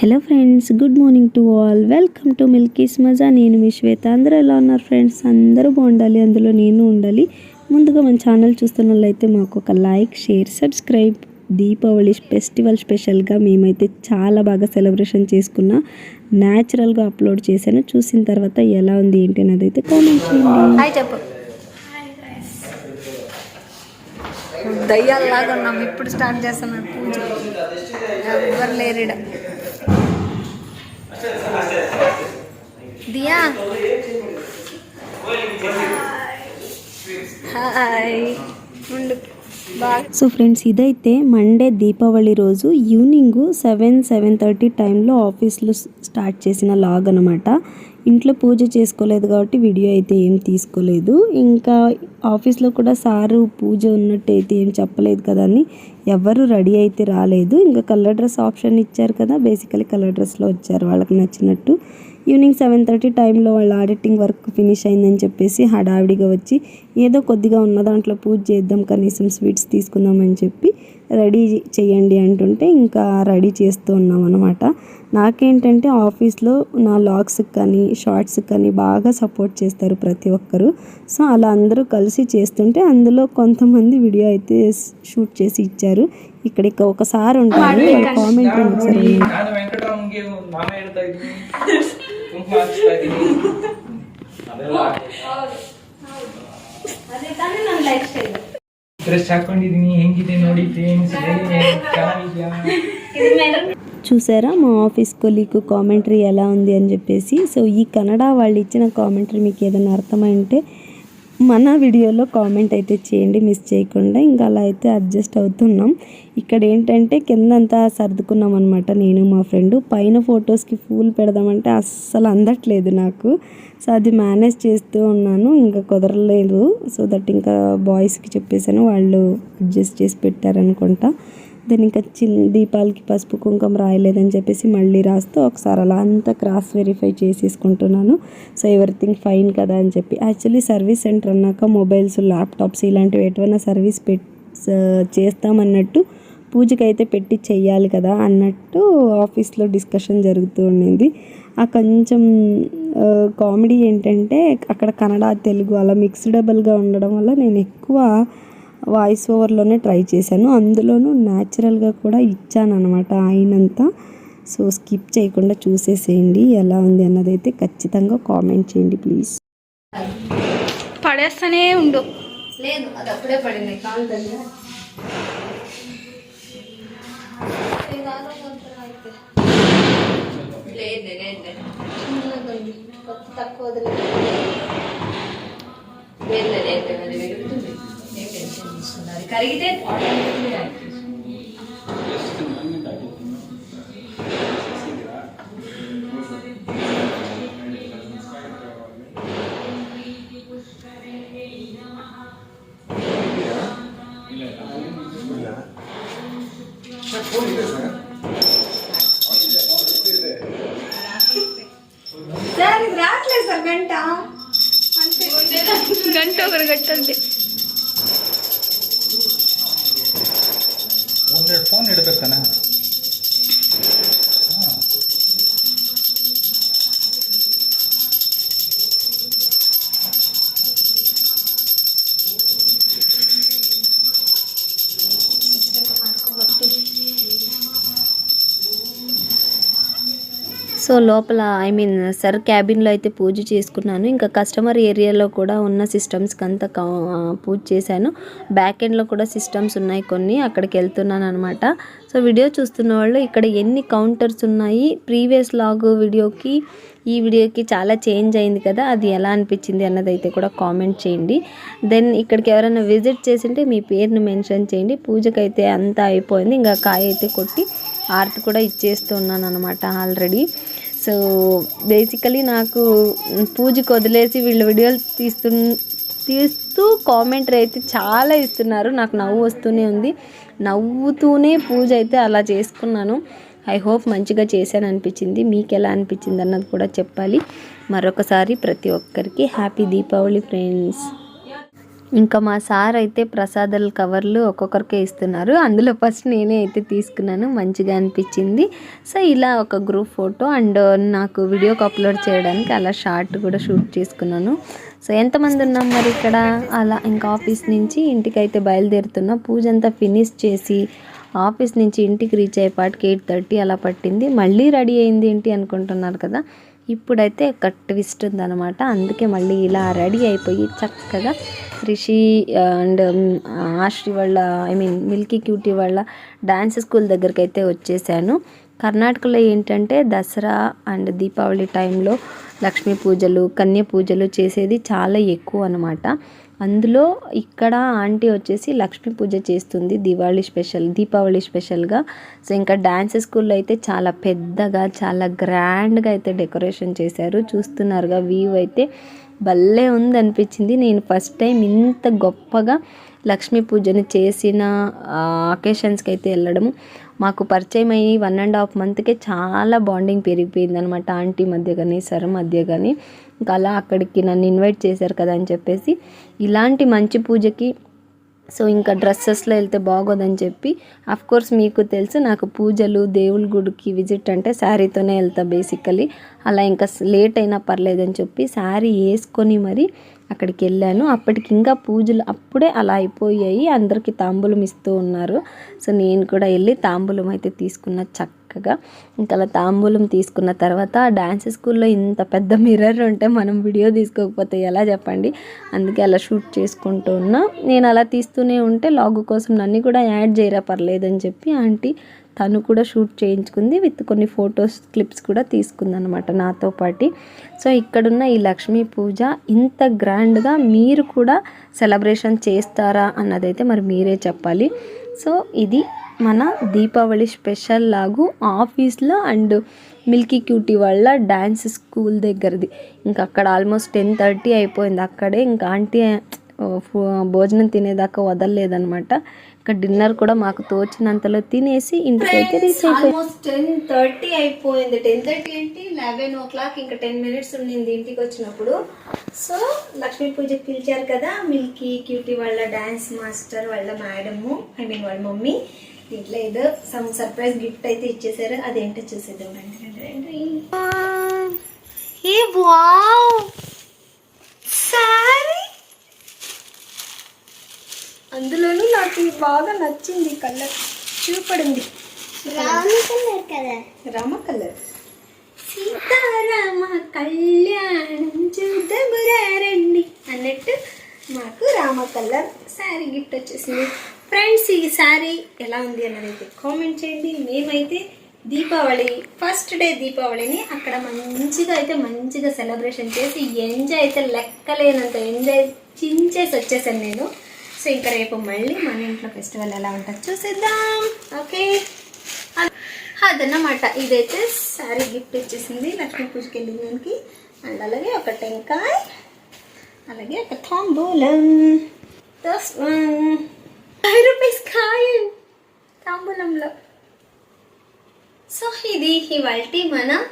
Hello friends good morning to all. Welcome to Milky's మజా. నేను మీ శ్వేత. అందరూ ఎలా ఉన్నారు ఫ్రెండ్స్? అందరూ బాగుండాలి అందులో నేను ఉండాలి. ముందుగా మన ఛానల్ చూస్తున్న వాళ్ళైతే మాకు ఒక like share subscribe. Deepavali festival స్పెషల్గా మేమైతే చాలా బాగా సెలబ్రేషన్ చేసుకున్న న్యాచురల్గా అప్లోడ్ చేశాను. చూసిన తర్వాత ఎలా ఉంది ఏంటి అనేది అయితే కామెంట్ చేయండి. హాయ్ ఉన్నాం. ఇప్పుడు స్టార్ట్ చేస్తున్నాం పూజ. ఎవరు లేరు దియా. హాయ్. ఉండు. సో ఫ్రెండ్స్ ఇదైతే మండే దీపావళి రోజు ఈవినింగ్ సెవెన్ సెవెన్ థర్టీ టైంలో ఆఫీస్లో స్టార్ట్ చేసిన లాగ్ అనమాట ఇంట్లో పూజ చేసుకోలేదు కాబట్టి వీడియో అయితే ఏం తీసుకోలేదు. ఇంకా ఆఫీస్లో కూడా సారు పూజ ఉన్నట్టు అయితే ఏం చెప్పలేదు కదా అని ఎవరు రెడీ అయితే రాలేదు. ఇంకా కలర్ డ్రెస్ ఆప్షన్ ఇచ్చారు కదా బేసికలీ కలర్ డ్రెస్లో వచ్చారు వాళ్ళకి నచ్చినట్టు. ఈవినింగ్ సెవెన్ థర్టీ టైంలో వాళ్ళ ఆడిటింగ్ వర్క్ ఫినిష్ అయిందని చెప్పేసి హడావిడిగా వచ్చి ఏదో కొద్దిగా ఉన్న దాంట్లో పూజ చేద్దాం కనీసం స్వీట్స్ తీసుకుందామని చెప్పి రెడీ చేయండి అంటుంటే ఇంకా రెడీ చేస్తూ ఉన్నాం అనమాట నాకేంటంటే ఆఫీస్లో నా లాగ్స్కి కానీ షార్ట్స్కి కానీ బాగా సపోర్ట్ చేస్తారు ప్రతి ఒక్కరు. సో అలా అందరూ కలిసి చేస్తుంటే అందులో కొంతమంది వీడియో అయితే షూట్ చేసి ఇచ్చారు. ఇక్కడ ఇక ఒకసారి ఉంటారు కామెంట్ ఒకసారి. వినండి. ನಾನು ವೆಂಕಟರಾಮ್ಗೆ ನಾಮ ಹೇಳ್ತಾ ಇದ್ದೀನಿ ಕುಂಕುಮ ಹಚ್ತಾ ಇದ್ದೀನಿ ಡ್ರೆಸ್ ಹಾಕೊಂಡಿದೀನಿ ಹೆಂಗಿದೆ ನೋಡಿ ಫ್ರೆಂಡ್ಸ್ ಚೆನ್ನಾಗಿದ್ಯಾ చూసారా మా ఆఫీస్ కొలీగ్ కామెంటరీ ఎలా ఉంది అని చెప్పేసి సో ఈ కన్నడ వాళ్ళు ఇచ్చిన కామెంటరీ మీకు ఏదైనా అర్థమై ఉంటే మన వీడియోలో కామెంట్ అయితే చేయండి మిస్ చేయకుండా. ఇంకా అలా అయితే అడ్జస్ట్ అవుతున్నాం. ఇక్కడ ఏంటంటే కిందంతా సర్దుకున్నాం అనమాట నేను మా ఫ్రెండ్. పైన ఫొటోస్కి పూలు పెడదామంటే అస్సలు అందట్లేదు నాకు. సో అది మేనేజ్ చేస్తూ ఉన్నాను. ఇంకా కుదరలేదు. సో దట్ ఇంకా బాయ్స్కి చెప్పేసాను వాళ్ళు అడ్జస్ట్ చేసి పెట్టారనుకుంటా. దాని ఇంకా చిన్న దీపాలకి పసుపు కుంకుమ రాయలేదని చెప్పేసి మళ్ళీ రాస్తూ ఒకసారి అలా అంతా క్రాస్ వెరిఫై చేసేసుకుంటున్నాను. సో ఎవ్రీథింగ్ ఫైన్ కదా అని చెప్పి. యాక్చువల్లీ సర్వీస్ సెంటర్ అన్నాక మొబైల్స్ ల్యాప్టాప్స్ ఇలాంటివి ఎటువైనా సర్వీస్ పెట్ చేస్తామన్నట్టు పూజకైతే పెట్టి చెయ్యాలి కదా అన్నట్టు ఆఫీస్లో డిస్కషన్ జరుగుతూ ఉండింది. ఆ కొంచెం కామెడీ ఏంటంటే అక్కడ కన్నడ తెలుగు అలా మిక్స్డబుల్గా ఉండడం వల్ల నేను ఎక్కువ వాయిస్ ఓవర్లోనే ట్రై చేశాను. అందులోనూ న్యాచురల్గా కూడా ఇచ్చాను అనమాట అయినంత సో స్కిప్ చేయకుండా చూసేసేయండి. ఎలా ఉంది అన్నది అయితే ఖచ్చితంగా కామెంట్ చేయండి ప్లీజ్. పడేస్తూనే ఉండు. లేదు అది అప్పుడే పడింది. తక్కువ టెన్షన్ తీసుకున్నారు? కరిగితే ఆటోమేటిక్లీ యాక్ట్ సార్ ఇది రావట్లేదు సార్ గంట. గంట ఒకరు గట్టండి ಒಂದೆರಡು ಫೋನ್ ಇಡಬೇಕನ సో లోపల ఐ మీన్ సర్ క్యాబిన్లో అయితే పూజ చేసుకున్నాను. ఇంకా కస్టమర్ ఏరియాలో కూడా ఉన్న సిస్టమ్స్కి అంతా కా- పూజ చేశాను. బ్యాక్ ఎండ్లో కూడా సిస్టమ్స్ ఉన్నాయి కొన్ని అక్కడికి వెళ్తున్నాను అనమాట సో వీడియో చూస్తున్న వాళ్ళు ఇక్కడ ఎన్ని కౌంటర్స్ ఉన్నాయి? ప్రీవియస్ లాగ్ వీడియోకి ఈ వీడియోకి చాలా చేంజ్ అయింది కదా అది ఎలా అనిపించింది అన్నది అయితే కూడా కామెంట్ చేయండి. దెన్ ఇక్కడికి ఎవరైనా విజిట్ చేసింటే మీ పేరుని మెన్షన్ చేయండి. పూజకైతే అంతా అయిపోయింది. ఇంకా కాయ అయితే కొట్టి ఆర్ట్ కూడా ఇచ్చేస్తున్నాను అనమాట ఆల్రెడీ. సో బేసికలీ నాకు పూజకు వదిలేసి వీళ్ళు వీడియోలు తీస్తు తీస్తూ కామెంటరీ అయితే చాలా ఇస్తున్నారు. నాకు నవ్వు వస్తూనే ఉంది. నవ్వుతూనే పూజ అయితే అలా చేసుకున్నాను. ఐ హోప్ మంచిగా చేశాను అనిపించింది మీకు ఎలా అనిపించింది అన్నది కూడా చెప్పాలి. మరొకసారి ప్రతి ఒక్కరికి హ్యాపీ దీపావళి ఫ్రెండ్స్ ఇంకా మా సార్ అయితే ప్రసాదాల కవర్లు ఒక్కొక్కరికే ఇస్తున్నారు. అందులో ఫస్ట్ నేనే అయితే తీసుకున్నాను. మంచిగా అనిపించింది. సో ఇలా ఒక గ్రూప్ ఫోటో అండ్ నాకు వీడియోకి అప్లోడ్ చేయడానికి అలా షార్ట్ కూడా షూట్ చేసుకున్నాను. సో ఎంతమంది ఉన్నాం మరి ఇక్కడ? అలా ఇంకా ఆఫీస్ నుంచి ఇంటికి అయితే బయలుదేరుతున్నా. పూజ అంతా ఫినిష్ చేసి ఆఫీస్ నుంచి ఇంటికి రీచ్ అయ్యేపాటికి ఎయిట్ థర్టీ అలా పట్టింది. మళ్ళీ రెడీ అయింది ఏంటి అనుకుంటున్నారు కదా? ఇప్పుడైతే ఒక ట్విస్ట్ ఉందన్నమాట. అందుకే మళ్ళీ ఇలా రెడీ అయిపోయి చక్కగా రిషి అండ్ ఆశ్రీ వాళ్ళ ఐ మీన్ మిల్కీ క్యూటీ వాళ్ళ డ్యాన్స్ స్కూల్ దగ్గరికి అయితే వచ్చేసాను. కర్ణాటకలో ఏంటంటే దసరా అండ్ దీపావళి టైంలో లక్ష్మీ పూజలు కన్య పూజలు చేసేది చాలా ఎక్కువ అనమాట అందులో ఇక్కడ ఆంటీ వచ్చేసి లక్ష్మీ పూజ చేస్తుంది దివాళీ స్పెషల్ దీపావళి స్పెషల్గా. సో ఇంకా డ్యాన్స్ స్కూల్లో అయితే చాలా పెద్దగా చాలా గ్రాండ్గా అయితే డెకరేషన్ చేశారు. చూస్తున్నారుగా వ్యూ అయితే భలే ఉంది అనిపించింది నేను ఫస్ట్ టైం ఇంత గొప్పగా లక్ష్మీ పూజను చేసిన అకేషన్స్కి అయితే వెళ్ళడం. మాకు పరిచయం అయ్యి వన్ అండ్ హాఫ్ మంత్కే చాలా బాండింగ్ పెరిగిపోయింది అనమాట ఆంటీ మధ్య కానీ సర్ మధ్య కానీ ఇంకా అలా అక్కడికి నన్ను ఇన్వైట్ చేశారు కదా అని చెప్పేసి ఇలాంటి మంచి పూజకి సో ఇంకా డ్రెస్సెస్లో వెళ్తే బాగోదని చెప్పి అఫ్ కోర్స్ మీకు తెలుసు నాకు పూజలు దేవుడి గుడికి విజిట్ అంటే శారీతోనే వెళ్తా బేసికలీ అలా ఇంకా లేట్ అయినా పర్లేదని చెప్పి శారీ వేసుకొని మరి అక్కడికి వెళ్ళాను. అప్పటికి ఇంకా పూజలు అప్పుడే అలా అయిపోయాయి. అందరికీ తాంబూలం ఇస్తూ ఉన్నారు. సో నేను కూడా వెళ్ళి తాంబూలం అయితే తీసుకున్న చక్కగా. ఇంకా అలా తాంబూలం తీసుకున్న తర్వాత డ్యాన్స్ స్కూల్లో ఇంత పెద్ద మిర్రర్ ఉంటే మనం వీడియో తీసుకోకపోతే ఎలా చెప్పండి? అందుకే అలా షూట్ చేసుకుంటూ ఉన్నా. నేను అలా తీస్తూనే ఉంటే లాగు కోసం నన్ను కూడా యాడ్ చేయరా పర్లేదని చెప్పి ఆంటీ తను కూడా షూట్ చేయించుకుంది విత్ కొన్ని ఫొటోస్ క్లిప్స్ కూడా తీసుకుందనమాట నాతో పాటు. సో ఇక్కడున్న ఈ లక్ష్మీ పూజ ఇంత గ్రాండ్గా మీరు కూడా సెలబ్రేషన్ చేస్తారా అన్నదైతే మరి మీరే చెప్పాలి. సో ఇది మన దీపావళి స్పెషల్ లాగు ఆఫీస్లో అండ్ మిల్కీ క్యూటీ వాళ్ళ డ్యాన్స్ స్కూల్ దగ్గరది. ఇంకా అక్కడ ఆల్మోస్ట్ టెన్ థర్టీ అయిపోయింది. అక్కడే ఇంకా ఆంటీ భోజనం తినేదాకా వదలలేదనమాట ఇంకా డిన్నర్ కూడా మాకు తోచినంతలో తినేసి ఇంటికైతే రీచ్ అయిపోయింది ఆల్మోస్ట్ టెన్ థర్టీ అయిపోయింది. టెన్ థర్టీ ఏంటి? లెవెన్ ఓ క్లాక్ ఇంకా టెన్ మినిట్స్ ఉండింది ఇంటికి వచ్చినప్పుడు. సో లక్ష్మీ పూజకి పిలిచారు కదా మిల్కీ క్యూటీ వాళ్ళ డాన్స్ మాస్టర్ వాళ్ళ మేడము ఐ మీన్ వాళ్ళ మమ్మీ. దీంట్లో ఏదో సమ్ సర్ప్రైజ్ గిఫ్ట్ అయితే ఇచ్చేసారు అదేంటో చూసేద్దాం రండి ఏ వావ్! సారీ? అందులోనూ నాకు ఇది బాగా నచ్చింది కలర్. చూపడింది. రామ కలర్ సీతారామ కళ్యాణం చూద్దామురా రండి అన్నట్టు మాకు రామ కలర్ శారీ గిఫ్ట్ వచ్చేసింది. ఫ్రెండ్స్ ఈ శారీ ఎలా ఉంది అన్నది అయితే కామెంట్ చేయండి. మేమైతే దీపావళి ఫస్ట్ డే దీపావళిని అక్కడ మంచిగా అయితే మంచిగా సెలబ్రేషన్ చేసి ఎంజాయ్ అయితే లెక్కలేనంత ఎంజాయ్ చించేసి వచ్చేసాను నేను. సో ఇంకా రేపు మళ్ళీ మన ఇంట్లో ఫెస్టివల్ ఎలా ఉంటుంది చూసేద్దాం. ఓకే? అదన్నమాట. ఇదైతే శారీ గిఫ్ట్ ఇచ్చేసింది లక్ష్మీ పూజకి వెళ్ళిన దానికి. అండ్ అలాగే ఒక టెంకాయ్ అలాగే ఒక తాంబూలం. ఫైవ్ రూపీస్ కాయన్ తాంబూలంలో. సో ఇది ఇవాళ మన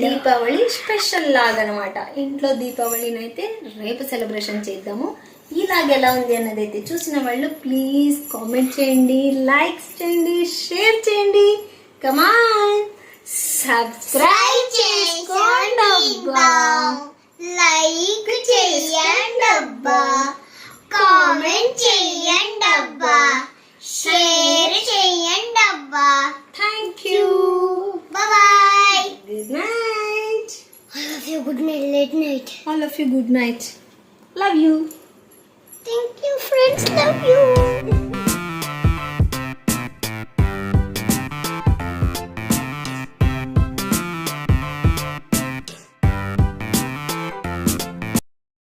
దీపావళి స్పెషల్ లాగా అనమాట ఇంట్లో దీపావళిని అయితే రేపు సెలబ్రేషన్ చేద్దాము. ఇలాగ ఎలా ఉంది అన్నది అయితే చూసిన వాళ్ళు ప్లీజ్ కామెంట్ చేయండి లైక్స్ చేయండి షేర్ చేయండి. కమాన్ సబ్స్క్రైబ్ చేసుకోండి. లైక్ చేయండి అబ్బా. కామెంట్ చేయండి అబ్బా. షేర్ చేయండి అబ్బా. Thank you bye good night I love you good night late night all of you good night love you thank you friends love you